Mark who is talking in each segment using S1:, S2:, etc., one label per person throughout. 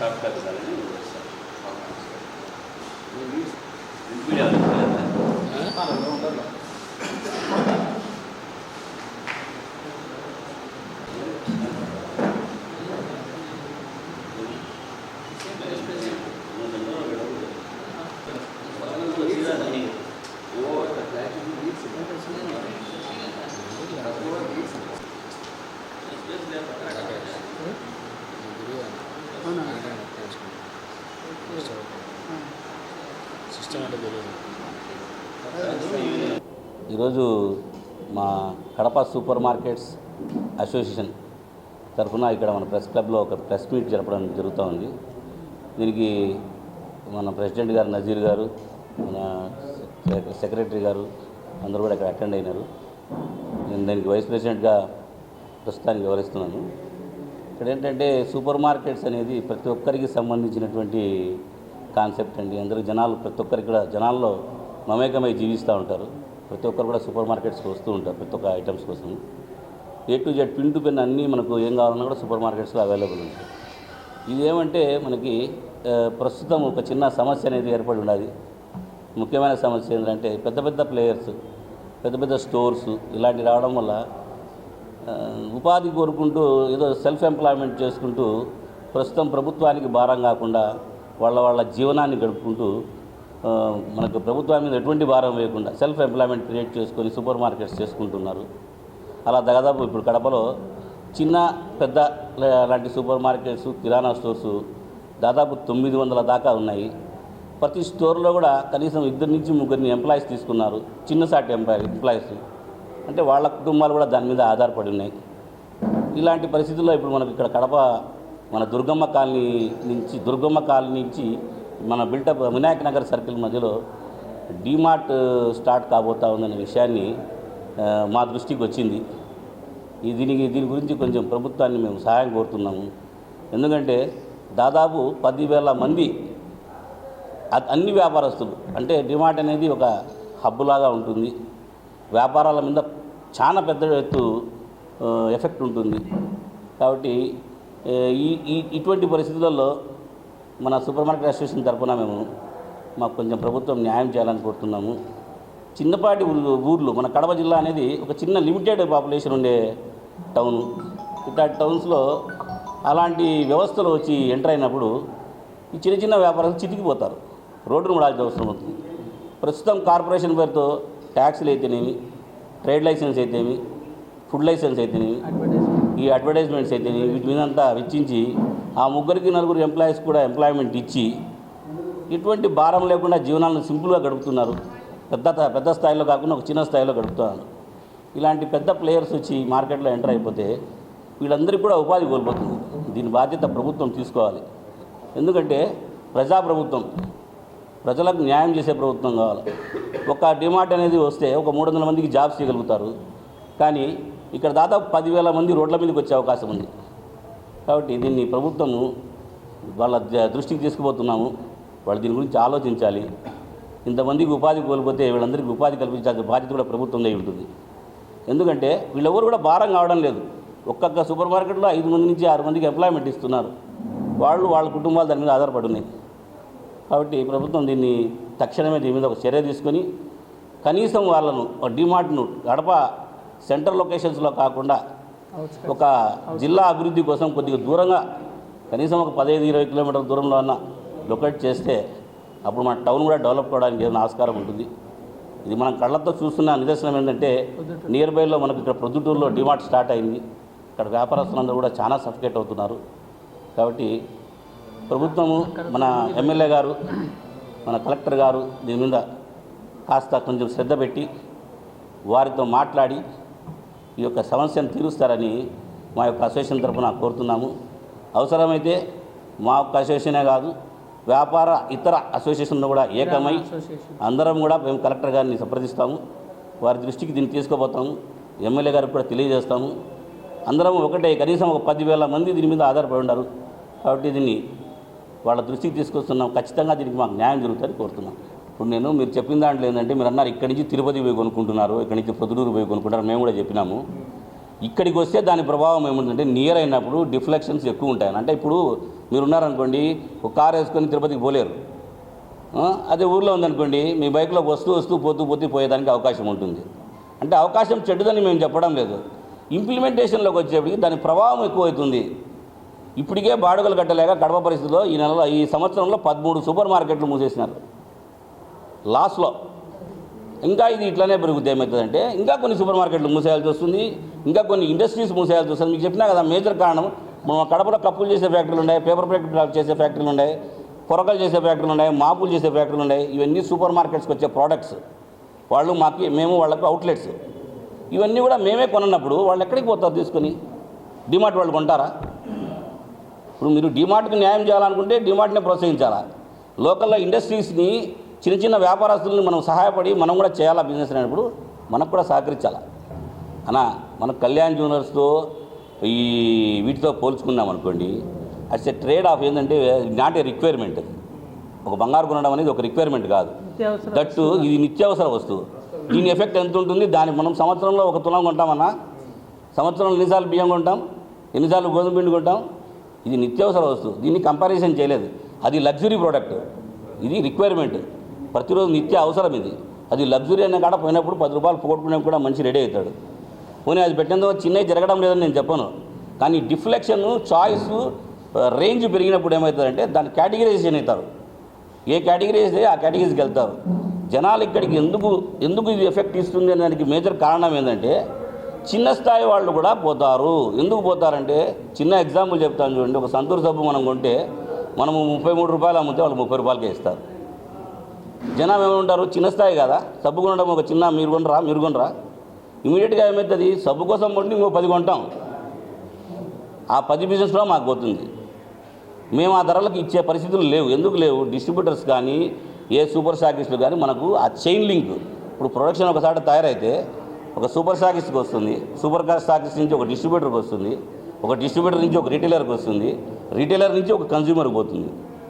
S1: şartla kadar değil mi? Böyle
S2: şartla. Ne diyorsun? Gül yağdı. Anadolu.
S3: ఈరోజు మా Kadapa super markets association తరఫున ఇక్కడ మన ప్రెస్ క్లబ్లో ఒక ప్రెస్ మీట్ జరపడం జరుగుతూ ఉంది. దీనికి మన ప్రెసిడెంట్ గారు నజీర్ గారు మన సెక్రటరీ గారు అందరూ కూడా ఇక్కడ అటెండ్ అయినారు. నేను దానికి వైస్ ప్రెసిడెంట్గా ప్రస్తుతానికి వివరిస్తున్నాను. ఇక్కడ ఏంటంటే సూపర్ మార్కెట్స్ అనేది ప్రతి ఒక్కరికి సంబంధించినటువంటి కాన్సెప్ట్ అండి. అందరూ జనాలు ప్రతి ఒక్కరికి కూడా జనాల్లో మమేకమై జీవిస్తూ ఉంటారు. ప్రతి ఒక్కరు కూడా సూపర్ మార్కెట్స్కి వస్తూ ఉంటారు ప్రతి ఒక్క ఐటమ్స్ కోసం. A to Z pin to pin అన్నీ మనకు ఏం కావాలన్నా కూడా సూపర్ మార్కెట్స్లో అవైలబుల్ ఉంటాయి. ఇదేమంటే మనకి ప్రస్తుతం ఒక చిన్న సమస్య అనేది ఏర్పడి ఉన్నది. ముఖ్యమైన సమస్య ఏంటంటే పెద్ద పెద్ద ప్లేయర్స్ పెద్ద పెద్ద స్టోర్స్ ఇలాంటివి రావడం వల్ల ఉపాధి కోరుకుంటూ ఏదో సెల్ఫ్ ఎంప్లాయ్మెంట్ చేసుకుంటూ ప్రస్తుతం ప్రభుత్వానికి భారం కాకుండా వాళ్ళ వాళ్ళ జీవనాన్ని గడుపుకుంటూ మనకు ప్రభుత్వం మీద ఎటువంటి భారం వేయకుండా సెల్ఫ్ ఎంప్లాయ్మెంట్ క్రియేట్ చేసుకొని సూపర్ మార్కెట్స్ చేసుకుంటున్నారు. అలా దాదాపు ఇప్పుడు కడపలో చిన్న పెద్ద లాంటి సూపర్ మార్కెట్స్ కిరాణా స్టోర్స్ దాదాపు తొమ్మిది వందల దాకా ఉన్నాయి. ప్రతి స్టోర్లో కూడా కనీసం ఇద్దరు నుంచి ముగ్గురిని ఎంప్లాయీస్ తీసుకున్నారు. చిన్నసాటి ఎంప్లాయీ ఎంప్లాయీస్ అంటే వాళ్ళ కుటుంబాలు కూడా దాని మీద ఆధారపడి ఉన్నాయి. ఇలాంటి పరిస్థితుల్లో ఇప్పుడు మనకు ఇక్కడ కడప మన దుర్గమ్మ కాలనీ నుంచి దుర్గమ్మ కాలనీ నుంచి మన బిల్టప్ వినాయక నగర్ సర్కిల్ మధ్యలో డీమార్ట్ స్టార్ట్ కాబోతా ఉందనే విషయాన్ని మా దృష్టికి వచ్చింది. ఈ దీనికి దీని గురించి కొంచెం ప్రభుత్వాన్ని మేము సహాయం కోరుతున్నాము. ఎందుకంటే దాదాపు పదివేల మంది అన్ని వ్యాపారస్తులు అంటే డిమార్ట్ అనేది ఒక హబ్బులాగా ఉంటుంది. వ్యాపారాల మీద చాలా పెద్ద ఎత్తు ఎఫెక్ట్ ఉంటుంది. కాబట్టి ఈ ఈ ఇటువంటి పరిస్థితులలో మన సూపర్ మార్కెట్ అసోసియేషన్ తరఫున మేము మాకు కొంచెం ప్రభుత్వం న్యాయం చేయాలని కోరుతున్నాము. చిన్నపాటి ఊర్లు మన కడప జిల్లా అనేది ఒక చిన్న లిమిటెడ్ పాపులేషన్ ఉండే టౌన్. ఇట్లాంటి టౌన్స్లో అలాంటి వ్యవస్థలు వచ్చి ఎంటర్ అయినప్పుడు ఈ చిన్న చిన్న వ్యాపారాలు చితికిపోతారు. రోడ్డును పడాల్సిన అవసరం అవుతుంది. ప్రస్తుతం కార్పొరేషన్ పేరుతో ట్యాక్స్లు అయితేనేమి ట్రేడ్ లైసెన్స్ అయితేనేమి ఫుడ్ లైసెన్స్ అయితేనేమి ఈ అడ్వర్టైజ్మెంట్స్ అయితే వీటి మీద అంతా వెచ్చించి ఆ ముగ్గురికి నలుగురు ఎంప్లాయీస్ కూడా ఎంప్లాయ్మెంట్ ఇచ్చి ఇటువంటి భారం లేకుండా జీవనాలను సింపుల్గా గడుపుతున్నారు. పెద్ద పెద్ద స్థాయిలో కాకుండా ఒక చిన్న స్థాయిలో గడుపుతున్నారు. ఇలాంటి పెద్ద ప్లేయర్స్ వచ్చి మార్కెట్లో ఎంటర్ అయిపోతే వీళ్ళందరికీ కూడా ఉపాధి కోల్పోతుంది. దీని బాధ్యత ప్రభుత్వం తీసుకోవాలి. ఎందుకంటే ప్రజాప్రభుత్వం ప్రజలకు న్యాయం చేసే ప్రభుత్వం కావాలి. ఒక డిమార్ట్ అనేది వస్తే ఒక మూడు వందల మందికి జాబ్స్ చేయగలుగుతారు. కానీ ఇక్కడ దాదాపు పదివేల మంది రోడ్ల మీదకి వచ్చే అవకాశం ఉంది. కాబట్టి దీన్ని ప్రభుత్వము వాళ్ళ ద- దృష్టికి తీసుకుపోతున్నాము. వాళ్ళు దీని గురించి ఆలోచించాలి. ఇంతమందికి ఉపాధి కోల్పోతే వీళ్ళందరికీ ఉపాధి కల్పించాల్సిన బాధ్యత కూడా ప్రభుత్వం ఉంటుంది. ఎందుకంటే వీళ్ళెవరు కూడా భారం కావడం లేదు. ఒక్కొక్క సూపర్ మార్కెట్లో ఐదు మంది నుంచి ఆరు మందికి ఎంప్లాయ్మెంట్ ఇస్తున్నారు. వాళ్ళు వాళ్ళ కుటుంబాలు దాని మీద ఆధారపడి ఉన్నాయి కాబట్టి ప్రభుత్వం దీన్ని తక్షణమే దీని మీద ఒక చర్య తీసుకొని కనీసం వాళ్ళను డిమార్ట్ను గడప సెంట్రల్ లొకేషన్స్లో కాకుండా ఒక జిల్లా అభివృద్ధి కోసం కొద్దిగా దూరంగా కనీసం ఒక పదహైదు ఇరవై కిలోమీటర్ల దూరంలో అన్న లొకేట్ చేస్తే అప్పుడు మన టౌన్ కూడా డెవలప్ కావడానికి ఏదైనా ఆస్కారం ఉంటుంది. ఇది మనం కళ్ళతో చూస్తున్న నిదర్శనం ఏంటంటే నియర్ బైలో మనకు ఇక్కడ ప్రొద్దుటూరులో డిమార్ట్ స్టార్ట్ అయింది. ఇక్కడ వ్యాపారస్తులందరూ కూడా చాలా సఫికేట్ అవుతున్నారు. కాబట్టి ప్రభుత్వము మన ఎమ్మెల్యే గారు మన కలెక్టర్ గారు దీని మీద కాస్త కొంచెం శ్రద్ధ పెట్టి వారితో మాట్లాడి ఈ యొక్క సమస్యను తీరుస్తారని మా యొక్క అసోసియేషన్ తరఫున కోరుతున్నాము. అవసరమైతే మా యొక్క అసోసియేషనే కాదు వ్యాపార ఇతర అసోసియేషన్లో కూడా ఏకమై అందరం కూడా మేము కలెక్టర్ గారిని సంప్రదిస్తాము. వారి దృష్టికి దీన్ని తీసుకుపోతాము. ఎమ్మెల్యే గారికి కూడా తెలియజేస్తాము. అందరం ఒకటే కనీసం ఒక పదివేల మంది దీని మీద ఆధారపడి ఉన్నారు కాబట్టి దీన్ని వాళ్ళ దృష్టికి తీసుకొస్తున్నాం. ఖచ్చితంగా దీనికి మాకు న్యాయం జరుగుతుందని కోరుతున్నాం. ఇప్పుడు నేను మీరు చెప్పిన దాంట్లో ఏంటంటే మీరు అన్నారు ఇక్కడి నుంచి తిరుపతి పోయి కొనుక్కుంటున్నారు ఇక్కడి నుంచి పొద్దుటూరు పోయి కొనుక్కుంటారు మేము కూడా చెప్పినాము. ఇక్కడికి వస్తే దాని ప్రభావం ఏముంటుందంటే నియర్ అయినప్పుడు డిఫ్లెక్షన్స్ ఎక్కువ ఉంటాయి అంటే ఇప్పుడు మీరు ఉన్నారనుకోండి ఒక కార్ వేసుకొని తిరుపతికి పోలేరు. అదే ఊర్లో ఉందనుకోండి మీ బైక్లో వస్తూ వస్తూ పోతూ పోతూ పోయేదానికి అవకాశం ఉంటుంది. అంటే అవకాశం చెడ్డదని మేము చెప్పడం లేదు. ఇంప్లిమెంటేషన్లోకి వచ్చేప్పటికి దాని ప్రభావం ఎక్కువవుతుంది ఇప్పటికే బాడుగలు కట్టలేక కడప పరిస్థితిలో ఈ నెలలో ఈ సంవత్సరంలో పదమూడు సూపర్ మార్కెట్లు మూసేసినారు. లాస్లో ఇంకా ఇది ఇట్లానే పెరుగుతుంది ఏమవుతుందంటే ఇంకా కొన్ని సూపర్ మార్కెట్లు మూసేయాల్సి వస్తుంది ఇంకా కొన్ని ఇండస్ట్రీస్ మూసేయాల్సి వస్తుంది. మీకు చెప్పినా కదా మేజర్ కారణం మనం కడపలో కప్పులు చేసే ఫ్యాక్టరీలు ఉన్నాయి పేపర్ ఫ్యాక్టరీ చేసే ఫ్యాక్టరీలు ఉన్నాయి పొరకలు చేసే ఫ్యాక్టరీలు ఉన్నాయి మాపులు చేసే ఫ్యాక్టరీలు ఉన్నాయి. ఇవన్నీ సూపర్ మార్కెట్స్కి వచ్చే ప్రోడక్ట్స్. వాళ్ళు మాకు మేము వాళ్ళకు అవుట్లెట్స్ ఇవన్నీ కూడా మేమే కొనన్నప్పుడు వాళ్ళు ఎక్కడికి పోతారు తీసుకొని? డిమార్ట్ వాళ్ళు కొంటారా? ఇప్పుడు మీరు డిమార్ట్కి న్యాయం చేయాలనుకుంటే డిమార్ట్ని ప్రోత్సహించాలా? లోకల్లో ఇండస్ట్రీస్ని చిన్న చిన్న వ్యాపారస్తులను మనం సహాయపడి మనం కూడా చేయాలా బిజినెస్ అనేప్పుడు మనకు కూడా సహకరించాలా? అనా మన కళ్యాణ్ జ్యువెలర్స్తో ఈ వీటితో పోల్చుకున్నాం అనుకోండి. అట్స్ ట్రేడ్ ఆఫ్ ఏంటంటే నాట్ ఏ రిక్వైర్మెంట్ ఒక బంగారు కొనడం అనేది ఒక రిక్వైర్మెంట్ కాదు. దట్టు ఇది నిత్యావసర వస్తువు. దీని ఎఫెక్ట్ ఎంత ఉంటుంది? దాని మనం సంవత్సరంలో ఒక తులం కొంటామన్నా సంవత్సరంలో ఎన్నిసార్లు బియ్యం కొంటాం? ఎన్నిసార్లు గోధుమ పిండి కొంటాం? ఇది నిత్యావసర వస్తువు. దీన్ని కంపారిజన్ చేయలేదు. అది లగ్జరీ ప్రోడక్ట్. ఇది రిక్వైర్మెంట్. ప్రతిరోజు నిత్య అవసరం ఇది. అది లగ్జరీ అనే కాడ పోయినప్పుడు పది రూపాయలు పోగొట్టుకునే కూడా మంచి రెడీ అవుతాడు. పోనీ అది పెట్టినందుకు చిన్నవి జరగడం లేదని నేను చెప్పను. కానీ డిఫ్లెక్షన్ చాయిస్ రేంజ్ పెరిగినప్పుడు ఏమవుతుందంటే దాన్ని కేటగిరైజేషన్ అవుతారు. ఏ కేటగిరీ అయితే ఆ కేటగిరీకి వెళ్తారు. జనాలు ఇక్కడికి ఎందుకు ఎందుకు ఇది ఎఫెక్ట్ ఇస్తుంది అనే దానికి మేజర్ కారణం ఏంటంటే చిన్న స్థాయి వాళ్ళు కూడా పోతారు. ఎందుకు పోతారంటే చిన్న ఎగ్జాంపుల్ చెప్తాను చూడండి. ఒక సంతూర్ సబ్బు మనం కొంటే మనము ముప్పై మూడు రూపాయలు అమ్మితే వాళ్ళు ముప్పై రూపాయలకే ఇస్తారు. జనం ఏమంటారు? చిన్న స్థాయి కదా? సబ్బు కొనడం ఒక చిన్న మీరు కొనరా మీరు కొనరా? ఇమీడియట్గా ఏమవుతుంది సబ్బు కోసం కొంటే ఇంకో పది కొంటాం. ఆ పది బిజినెస్లో మాకు పోతుంది. మేము ఆ ధరలకు ఇచ్చే పరిస్థితులు లేవు. ఎందుకు లేవు? డిస్ట్రిబ్యూటర్స్ కానీ ఏ సూపర్ స్టాకిస్టులు కానీ మనకు ఆ చైన్ లింక్ ఇప్పుడు ప్రొడక్షన్ ఒకసారి తయారైతే ఒక సూపర్ స్టాకిస్ట్కి వస్తుంది. సూపర్ స్టాకిస్ట్ నుంచి ఒక డిస్ట్రిబ్యూటర్కి వస్తుంది. ఒక డిస్ట్రిబ్యూటర్ నుంచి ఒక రీటైలర్కి వస్తుంది. రీటైలర్ నుంచి ఒక కన్జ్యూమర్కి పోతుంది.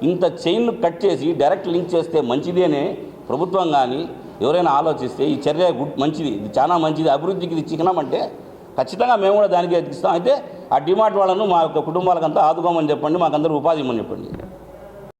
S3: ఇంత చైన్లు కట్ చేసి డైరెక్ట్ లింక్ చేస్తే మంచిది అనే ప్రభుత్వం కానీ ఎవరైనా ఆలోచిస్తే ఈ చర్య గుడ్ మంచిది ఇది చాలా మంచిది అభివృద్ధికి ఇది చిహ్నమంటే ఖచ్చితంగా మేము కూడా దానికి ఎదిగిస్తాం అయితే ఆ డిమార్ట్ వాళ్ళను మా యొక్క కుటుంబాలకంతా ఆదుకోమని చెప్పండి మాకందరూ ఉపాధి ఇవ్వమని చెప్పండి.